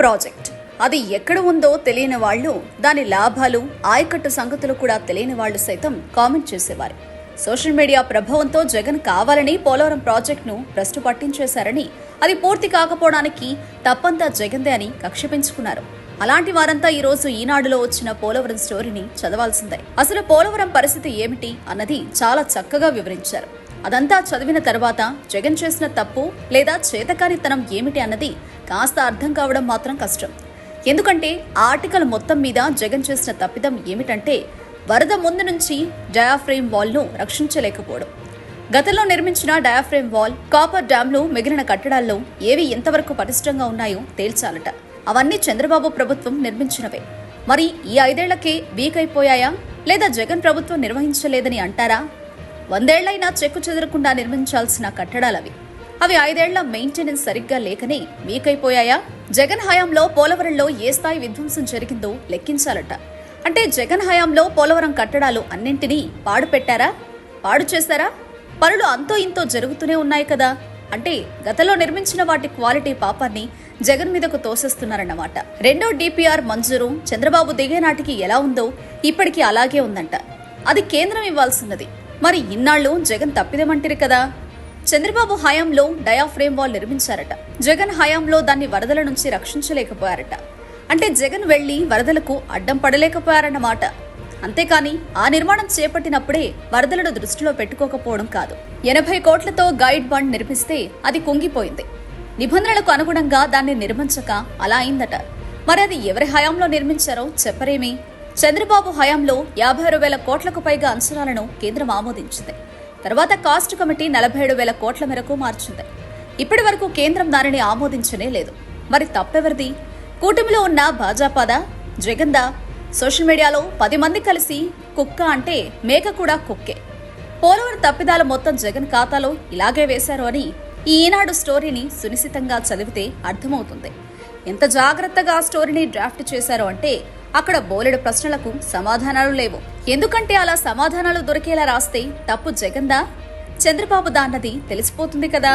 Project. అది ఎక్కడ ఉందో తెలియని వాళ్ళు దాని లాభాలు ఆయకట్టు సంగతులు కూడా తెలియని వాళ్ళు సైతం కామెంట్ చేసేవారు. సోషల్ మీడియా ప్రభావంతో జగన్ కావాలని పోలవరం ప్రాజెక్టును భ్రష్టు పట్టించేశారని అది పూర్తి కాకపోవడానికి తప్పంతా జగన్దే అని కక్ష పెంచుకున్నారు అలాంటి వారంతా ఈ రోజు ఈనాడులో వచ్చిన పోలవరం స్టోరీని చదవాల్సిందే. అసలు పోలవరం పరిస్థితి ఏమిటి అన్నది చాలా చక్కగా వివరించారు. అదంతా చదివిన తర్వాత జగన్ చేసిన తప్పు లేదా చేతకానితనం ఏమిటి అన్నది కాస్త అర్థం కావడం మాత్రం కష్టం. ఎందుకంటే ఆ ఆర్టికల్ మొత్తం మీద జగన్ చేసిన తప్పిదం ఏమిటంటే వరద ముందు నుంచి డయాఫ్రేమ్ వాల్ను రక్షించలేకపోవడం. గతంలో నిర్మించిన డయాఫ్రేమ్ వాల్ కాపర్ డ్యాంలు మిగిలిన కట్టడాల్లో ఏవి ఎంతవరకు పటిష్టంగా ఉన్నాయో తేల్చాలట. అవన్నీ చంద్రబాబు ప్రభుత్వం నిర్మించినవే. మరి ఈ ఐదేళ్ళకే వీక్ అయిపోయాయా? లేదా జగన్ ప్రభుత్వం నిర్వహించలేదని అంటారా? వందేళ్ళైనా చెక్కు చెదరకుండా నిర్మించాల్సిన కట్టడాలవి. అవి ఐదేళ్ళ మెయింటెనెన్స్ సరిగ్గా లేకనే వీక్ అయిపోయాయా జగన్ హయాంలో పోలవరంలో ఏ స్థాయి విధ్వంసం జరిగిందో లెక్కించాలట. అంటే జగన్ హయాంలో పోలవరం కట్టడాలు అన్నింటినీ పాడు పెట్టారా? పాడు చేశారా? పనులు అంతో ఇంతో జరుగుతూనే ఉన్నాయి కదా. అంటే గతంలో నిర్మించిన వాటి క్వాలిటీ పాపాన్ని జగన్ మీదకు తోసేస్తున్నారన్నమాట. రెండో డిపిఆర్ మంజూరు చంద్రబాబు దిగే నాటికి ఎలా ఉందో ఇప్పటికీ అలాగే ఉందంట. అది కేంద్రం ఇవ్వాల్సినది. మరి ఇన్నాళ్ళు జగన్ తప్పిదమంటారు కదా. చంద్రబాబు హయాంలో డయాఫ్రేమ్ వాల్ నిర్మించారట. జగన్ హయాంలో దాన్ని వరదల నుంచి రక్షించలేకపోయారట. అంటే జగన్ వెళ్ళి వరదలకు అడ్డం పడలేకపోయారన్నమాట. అంతేకాని ఆ నిర్మాణం చేపట్టినప్పుడే వరదలను దృష్టిలో పెట్టుకోకపోవడం కాదు. ఎనభై కోట్లతో గైడ్ బండ్ నిర్మిస్తే అది కుంగిపోయింది. నిబంధనలకు అనుగుణంగా దాన్ని నిర్మించక అలా అయిందట. మరి అది ఎవరి హయాంలో నిర్మించారో చెప్పరేమి? చంద్రబాబు హయాంలో యాభై ఆరు వేల కోట్లకు పైగా అంచనాలను కేంద్రం ఆమోదించింది. తర్వాత కాస్ట్ కమిటీ నలభై ఏడు వేల కోట్ల మేరకు మార్చింది. ఇప్పటి వరకు కేంద్రం దానిని ఆమోదించనే లేదు. మరి తప్పెవరిది? కూటమిలో ఉన్న భాజపాదా జగందా సోషల్ మీడియాలో పది మంది కలిసి కుక్క అంటే మేక కూడా కుక్కే. పోలవరం తప్పిదాల మొత్తం జగన్ ఖాతాలో ఇలాగే వేశారు అని ఈ ఈనాడు స్టోరీని సునిశ్చితంగా చదివితే అర్థమవుతుంది. ఎంత జాగ్రత్తగా ఆ స్టోరీని డ్రాఫ్ట్ చేశారో అంటే అక్కడ బోలెడు ప్రశ్నలకు సమాధానాలు లేవు. ఎందుకంటే అలా సమాధానాలు దొరికేలా రాస్తే తప్పు జగందా? చంద్రబాబు దాన్నది తెలిసిపోతుంది కదా?